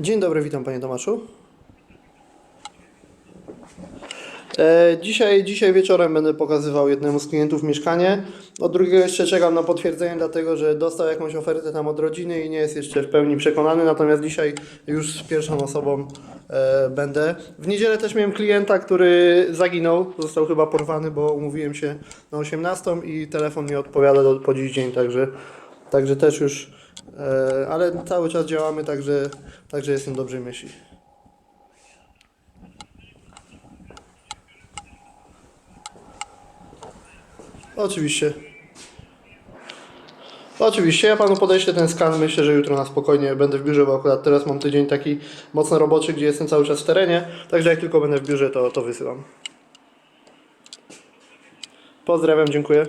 Dzień dobry, witam panie Tomaszu. E, dzisiaj, dzisiaj wieczorem będę pokazywał jednemu z klientów mieszkanie. Od drugiego jeszcze czekam na potwierdzenie, dlatego że dostał jakąś ofertę tam od rodziny i nie jest jeszcze w pełni przekonany. Natomiast dzisiaj już z pierwszą osobą e, będę. W niedzielę też miałem klienta, który zaginął. Został chyba porwany, bo umówiłem się na 18 i telefon nie odpowiada do, po dziś dzień, także, także też już. E, ale cały czas działamy, także, także jestem dobrej myśli. Oczywiście. Oczywiście, ja panu podeślę ten skan. Myślę, że jutro na spokojnie będę w biurze, bo akurat teraz mam tydzień taki mocno roboczy, gdzie jestem cały czas w terenie. Także jak tylko będę w biurze, to, to wysyłam. Pozdrawiam, dziękuję.